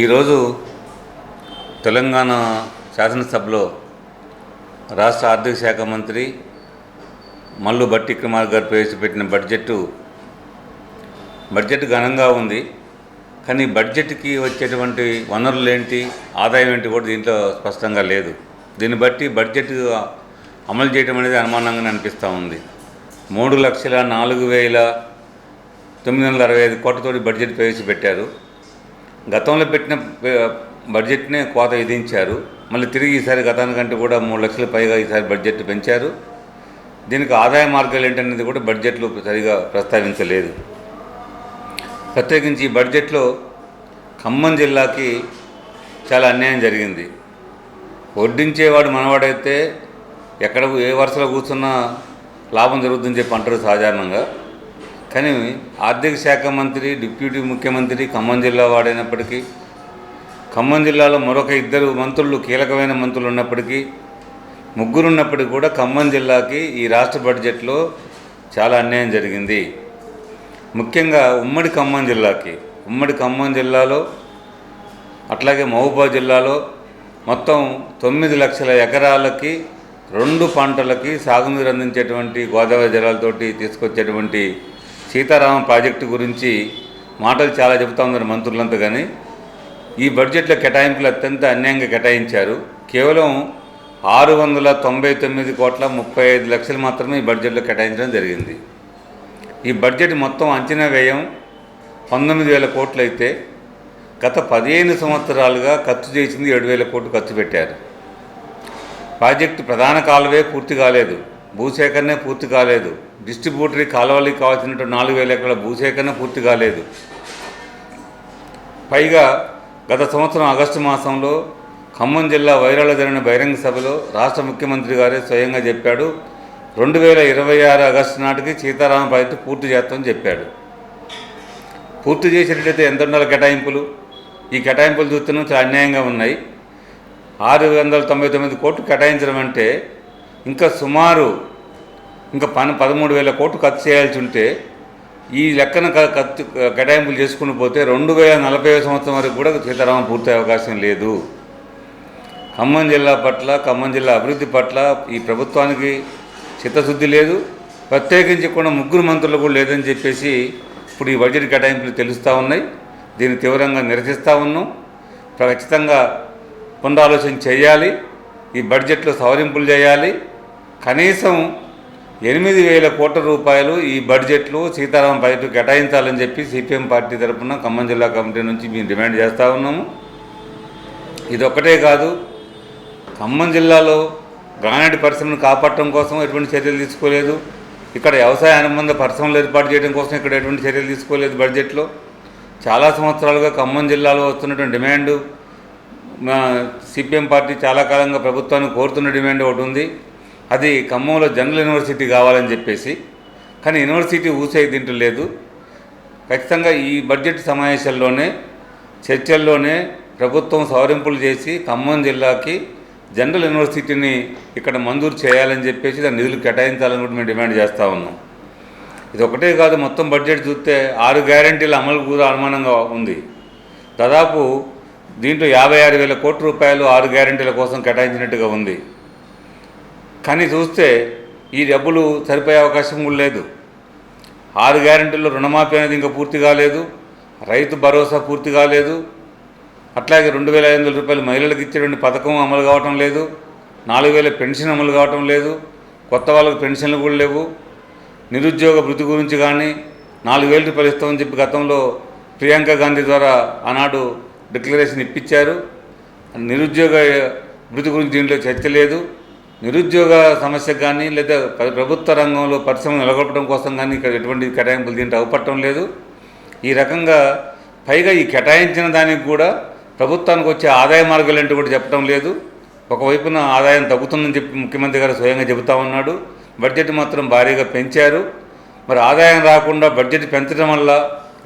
ఈరోజు తెలంగాణ శాసనసభలో రాష్ట్ర ఆర్థిక శాఖ మంత్రి మల్లు భట్టి కుమార్ గారు ప్రవేశపెట్టిన బడ్జెట్ బడ్జెట్ ఘనంగా ఉంది. కానీ బడ్జెట్కి వచ్చేటువంటి వనరులు ఏంటి ఆదాయం ఏంటి కూడా దీంట్లో స్పష్టంగా లేదు. దీన్ని బట్టి బడ్జెట్ అమలు చేయడం అనేది అనుమానంగానే అనిపిస్తూ ఉంది. మూడు లక్షల నాలుగు వేల తొమ్మిది వందల అరవై ఐదు కోట్లతోటి బడ్జెట్ ప్రవేశపెట్టారు. గతంలో పెట్టిన బడ్జెట్నే కోత విధించారు. మళ్ళీ తిరిగి ఈసారి గతానికంటే కూడా మూడు లక్షల పైగా ఈసారి బడ్జెట్ పెంచారు. దీనికి ఆదాయ మార్గాలు ఏంటనేది కూడా బడ్జెట్లో సరిగా ప్రస్తావించలేదు. ప్రత్యేకించి ఈ బడ్జెట్లో ఖమ్మం జిల్లాకి చాలా అన్యాయం జరిగింది. వడ్డించేవాడు మనవాడైతే ఎక్కడ ఏ వరుసలో కూర్చున్నా లాభం జరుగుతుందని చెప్పి అంటారు సాధారణంగా. కానీ ఆర్థిక శాఖ మంత్రి డిప్యూటీ ముఖ్యమంత్రి ఖమ్మం జిల్లా వాడైనప్పటికీ ఖమ్మం జిల్లాలో మరొక ఇద్దరు మంత్రులు కీలకమైన మంత్రులు ఉన్నప్పటికీ ముగ్గురు ఉన్నప్పటికీ కూడా ఖమ్మం జిల్లాకి ఈ రాష్ట్ర బడ్జెట్లో చాలా అన్యాయం జరిగింది. ముఖ్యంగా ఉమ్మడి ఖమ్మం జిల్లాకి. ఉమ్మడి ఖమ్మం జిల్లాలో అట్లాగే మహబూబాద్ జిల్లాలో మొత్తం తొమ్మిది లక్షల ఎకరాలకి రెండు పంటలకి సాగునీరు అందించేటువంటి గోదావరి జలాలతోటి తీసుకొచ్చేటువంటి సీతారామ ప్రాజెక్టు గురించి మాటలు చాలా చెబుతా ఉన్నారు మంత్రులంతా కానీ ఈ బడ్జెట్లో కేటాయింపులు అత్యంత అన్యాయంగా కేటాయించారు. కేవలం ఆరు వందల తొంభై తొమ్మిది కోట్ల ముప్పై ఐదు లక్షలు మాత్రమే ఈ బడ్జెట్లో కేటాయించడం జరిగింది. ఈ బడ్జెట్ మొత్తం అంచనా వ్యయం పంతొమ్మిది వేల కోట్లు అయితే గత పదిహేను సంవత్సరాలుగా ఖర్చు చేసింది ఏడు వేల కోట్లు ఖర్చు పెట్టారు. ప్రాజెక్టు ప్రధాన కాలువే పూర్తి కాలేదు. భూసేకరణే పూర్తి కాలేదు. డిస్ట్రిబ్యూటరీ కాలువలకి కావాల్సినటువంటి నాలుగు వేల ఎకరాల భూసేకరణ పూర్తి కాలేదు. పైగా గత సంవత్సరం ఆగస్టు మాసంలో ఖమ్మం జిల్లా వైరాలో జరిగిన బహిరంగ సభలో రాష్ట్ర ముఖ్యమంత్రి గారే స్వయంగా చెప్పాడు రెండు వేల ఇరవై ఆరు ఆగస్టు నాటికి సీతారామ ప్రాజెక్టు పూర్తి చేస్తామని చెప్పాడు. పూర్తి చేసినట్టయితే ఎంత ఉండాలి కేటాయింపులు? ఈ కేటాయింపులు చూస్తున్నాం చాలా అన్యాయంగా ఉన్నాయి. ఆరు వందల తొంభై తొమ్మిది కోట్లు కేటాయించడం అంటే ఇంకా సుమారు ఇంకా పని పదమూడు వేల కోట్లు ఖర్చు చేయాల్సి ఉంటే ఈ లెక్కన ఖర్చు కేటాయింపులు చేసుకుని పోతే రెండు వేల నలభై సంవత్సరం వరకు కూడా సీతారామం పూర్తయ్యే అవకాశం లేదు. ఖమ్మం జిల్లా పట్ల ఖమ్మం జిల్లా అభివృద్ధి పట్ల ఈ ప్రభుత్వానికి చిత్తశుద్ధి లేదు. ప్రత్యేకించి కూడా ముగ్గురు మంత్రులు కూడా లేదని చెప్పేసి ఇప్పుడు ఈ బడ్జెట్ కేటాయింపులు తెలుస్తూ ఉన్నాయి. దీన్ని తీవ్రంగా నిరసిస్తూ ఉన్నాం. ఖచ్చితంగా పునరాలోచన చేయాలి. ఈ బడ్జెట్లో సవరింపులు చేయాలి. కనీసం ఎనిమిది వేల కోట్ల రూపాయలు ఈ బడ్జెట్లో సీతారాం బయట కేటాయించాలని చెప్పి సిపిఎం పార్టీ తరఫున ఖమ్మం జిల్లా కమిటీ నుంచి మేము డిమాండ్ చేస్తూ ఉన్నాము. ఇది ఒక్కటే కాదు ఖమ్మం జిల్లాలో గ్రానైట్ పరిశ్రమను కాపాడటం కోసం ఎటువంటి చర్యలు తీసుకోలేదు. ఇక్కడ వ్యవసాయ అనుబంధ పరిశ్రమలు ఏర్పాటు చేయడం కోసం ఇక్కడ ఎటువంటి చర్యలు తీసుకోలేదు బడ్జెట్లో. చాలా సంవత్సరాలుగా ఖమ్మం జిల్లాలో వస్తున్నటువంటి డిమాండు సిపిఎం పార్టీ చాలా కాలంగా ప్రభుత్వాన్ని కోరుతున్న డిమాండ్ ఒకటి ఉంది. అది ఖమ్మంలో జనరల్ యూనివర్సిటీ కావాలని చెప్పేసి కానీ యూనివర్సిటీ ఊసే దీంట్లో లేదు. ఖచ్చితంగా ఈ బడ్జెట్ సమావేశాల్లోనే చర్చల్లోనే ప్రభుత్వం సవరింపులు చేసి ఖమ్మం జిల్లాకి జనరల్ యూనివర్సిటీని ఇక్కడ మంజూరు చేయాలని చెప్పేసి దాని నిధులు కేటాయించాలని కూడా మేము డిమాండ్ చేస్తూ ఉన్నాం. ఇది ఒకటే కాదు మొత్తం బడ్జెట్ చూస్తే ఆరు గ్యారంటీల అమలు కూడా అనుమానంగా ఉంది. దాదాపు దీంట్లో యాభై ఆరు వేల కోట్ల రూపాయలు ఆరు గ్యారంటీల కోసం కేటాయించినట్టుగా ఉంది. కానీ చూస్తే ఈ డబ్బులు సరిపోయే అవకాశం కూడా లేదు. ఆరు గ్యారెంటీల్లో రుణమాఫీ అనేది ఇంకా పూర్తి కాలేదు. రైతు భరోసా పూర్తి కాలేదు. అట్లాగే రెండు వేల ఐదు వందల రూపాయలు మహిళలకు ఇచ్చేటువంటి పథకం అమలు కావటం లేదు. నాలుగు వేల పెన్షన్ అమలు కావటం లేదు. కొత్త వాళ్ళకి పెన్షన్లు కూడా లేవు. నిరుద్యోగ వృత్తి గురించి కానీ నాలుగు వేల రూపాయలు ఇస్తామని చెప్పి గతంలో ప్రియాంక గాంధీ ద్వారా ఆనాడు డిక్లరేషన్ ఇప్పించారు. నిరుద్యోగ వృత్తి గురించి దీంట్లో చర్చ లేదు. నిరుద్యోగ సమస్య కానీ లేదా ప్రభుత్వ రంగంలో పరిశ్రమలు నెలకొల్పడం కోసం కానీ ఇక్కడ ఎటువంటి కేటాయింపులు దీంట్లో అవ్వటం లేదు. ఈ రకంగా పైగా ఈ కేటాయించిన దానికి కూడా ప్రభుత్వానికి వచ్చే ఆదాయ మార్గాలు ఏంటో కూడా చెప్పడం లేదు. ఒకవైపున ఆదాయం తగ్గుతుందని చెప్పి ముఖ్యమంత్రి గారు స్వయంగా చెబుతా ఉన్నాడు. బడ్జెట్ మాత్రం భారీగా పెంచారు. మరి ఆదాయం రాకుండా బడ్జెట్ పెంచడం వల్ల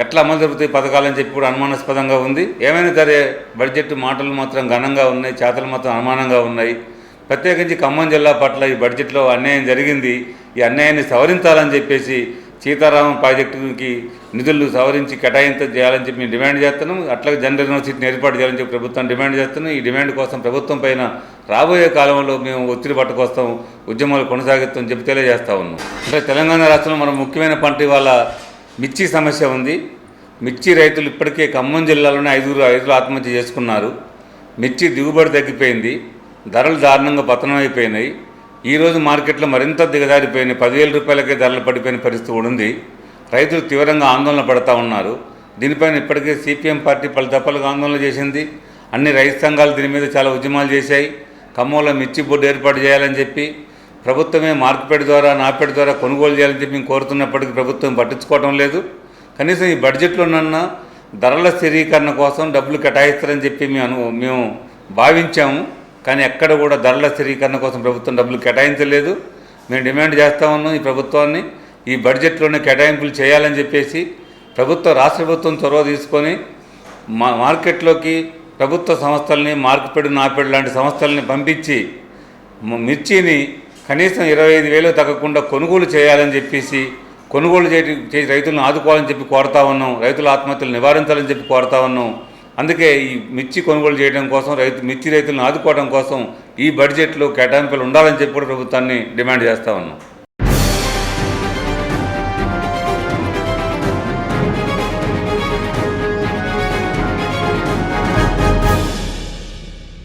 ఎట్లా అమలు జరుగుతాయి పథకాలని చెప్పి కూడా అనుమానాస్పదంగా ఉంది. ఏమైనా సరే బడ్జెట్ మాటలు మాత్రం ఘనంగా ఉన్నాయి చేతలు మాత్రం అనుమానంగా ఉన్నాయి. ప్రత్యేకించి ఖమ్మం జిల్లా పట్ల ఈ బడ్జెట్లో అన్యాయం జరిగింది. ఈ అన్యాయాన్ని సవరించాలని చెప్పేసి సీతారామం ప్రాజెక్టుకి నిధులు సవరించి కేటాయింత చేయాలని చెప్పి మేము డిమాండ్ చేస్తున్నాం అట్లాగే జనరల్ యూనివర్సిటీని ఏర్పాటు చేయాలని చెప్పి ప్రభుత్వం డిమాండ్ చేస్తున్నాం ఈ డిమాండ్ కోసం ప్రభుత్వం పైన రాబోయే కాలంలో మేము ఒత్తిడి పట్టుకొస్తాం ఉద్యమాలు కొనసాగిస్తాం చెప్పి తెలియజేస్తా ఉన్నాం. అంటే తెలంగాణ రాష్ట్రంలో మన ముఖ్యమైన పంట ఇవాళ మిర్చి సమస్య ఉంది. మిర్చి రైతులు ఇప్పటికే ఖమ్మం జిల్లాలోనే ఐదుగురు రైతులు ఆత్మహత్య చేసుకున్నారు. మిర్చి దిగుబడి తగ్గిపోయింది. ధరలు దారుణంగా పతనం అయిపోయినాయి. ఈరోజు మార్కెట్లో మరింత దిగజారిపోయినాయి పదివేల రూపాయలకే ధరలు పడిపోయిన పరిస్థితి కూడా ఉంది. రైతులు తీవ్రంగా ఆందోళన పడతా ఉన్నారు. దీనిపైన ఇప్పటికే సిపిఎం పార్టీ పలు దఫలుగా ఆందోళన చేసింది. అన్ని రైతు సంఘాలు దీని మీద చాలా ఉద్యమాలు చేశాయి. ఖమ్మంలో మిర్చి బోర్డు ఏర్పాటు చేయాలని చెప్పి ప్రభుత్వమే మార్కెట్ ద్వారా నాపేట ద్వారా కొనుగోలు చేయాలని చెప్పి మేము కోరుతున్నప్పటికీ ప్రభుత్వం పట్టించుకోవడం లేదు. కనీసం ఈ బడ్జెట్లోనన్నా ధరల స్థిరీకరణ కోసం డబ్బులు కేటాయిస్తారని చెప్పి మేము మేము భావించాము. కానీ ఎక్కడ కూడా ధరల స్థిరీకరణ కోసం ప్రభుత్వం డబ్బులు కేటాయించలేదు. మేము డిమాండ్ చేస్తా ఉన్నాం ఈ ప్రభుత్వాన్ని. ఈ బడ్జెట్లోనే కేటాయింపులు చేయాలని చెప్పేసి ప్రభుత్వ రాష్ట్ర ప్రభుత్వం చొరవ తీసుకొని మా మార్కెట్లోకి ప్రభుత్వ సంస్థల్ని మార్కెట్ నాపెడు లాంటి సంస్థల్ని పంపించి మిర్చిని కనీసం ఇరవై ఐదు వేలు తగ్గకుండా కొనుగోలు చేయాలని చెప్పేసి కొనుగోలు చేసి రైతులను ఆదుకోవాలని చెప్పి కోరుతా ఉన్నాం. రైతుల ఆత్మహత్యలు నివారించాలని చెప్పి కోరుతా ఉన్నాం. అందుకే ఈ మిర్చి కొనుగోలు చేయడం కోసం రైతు మిర్చి రైతులను ఆదుకోవడం కోసం ఈ బడ్జెట్లో కేటాయింపులు ఉండాలని చెప్పి కూడా ప్రభుత్వాన్ని డిమాండ్ చేస్తా ఉన్నాం.